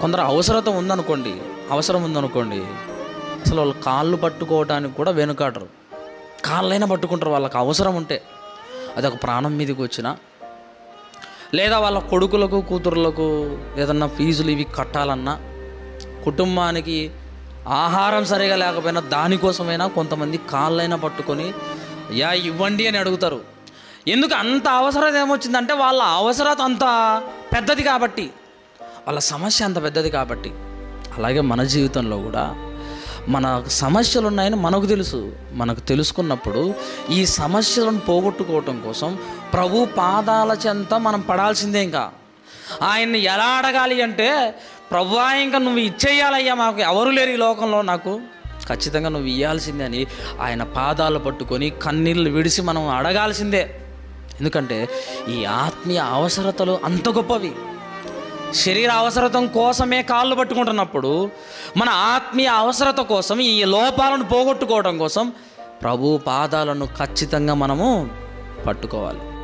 కొందరు అవసరత ఉందనుకోండి అవసరం ఉందనుకోండి అసలు వాళ్ళు కాళ్ళు పట్టుకోవటానికి కూడా వెనుకాడరు. కాళ్ళైనా పట్టుకుంటారు వాళ్ళకి అవసరం ఉంటే. అది ఒక ప్రాణం మీదకి వచ్చిన లేదా వాళ్ళ కొడుకులకు కూతుర్లకు ఏదన్నా ఫీజులు ఇవి కట్టాలన్నా కుటుంబానికి ఆహారం సరిగా లేకపోయినా దానికోసమైనా కొంతమంది కాళ్ళైనా పట్టుకొని యా ఇవ్వండి అని అడుగుతారు. ఎందుకు అంత అవసరం ఏమొచ్చిందంటే వాళ్ళ అవసరత అంత పెద్దది కాబట్టి. వాళ్ళ సమస్య అంత పెద్దది కాబట్టి. అలాగే మన జీవితంలో కూడా మన సమస్యలు ఉన్నాయని మనకు తెలుసు. మనకు తెలుసుకున్నప్పుడు ఈ సమస్యలను పోగొట్టుకోవటం కోసం ప్రభు పాదాల చెంత మనం పడాల్సిందే ఇంకా. ఆయన్ని ఎలా అడగాలి అంటే ప్రభువా ఇంకా నువ్వు ఇచ్చేయాలయ్యా మాకు. ఎవరు లేరు ఈ లోకంలో నాకు. ఖచ్చితంగా నువ్వు ఇవ్వాల్సిందే అని ఆయన పాదాలు పట్టుకొని కన్నీళ్ళు విడిసి మనం అడగాల్సిందే. ఎందుకంటే ఈ ఆత్మీయ అవసరతలు అంత గొప్పవి. శరీర అవసరతం కోసమే కాళ్ళు పట్టుకుంటున్నప్పుడు మన ఆత్మీయ అవసరత కోసం ఈ లోపాలను పోగొట్టుకోవడం కోసం ప్రభు పాదాలను ఖచ్చితంగా మనము పట్టుకోవాలి.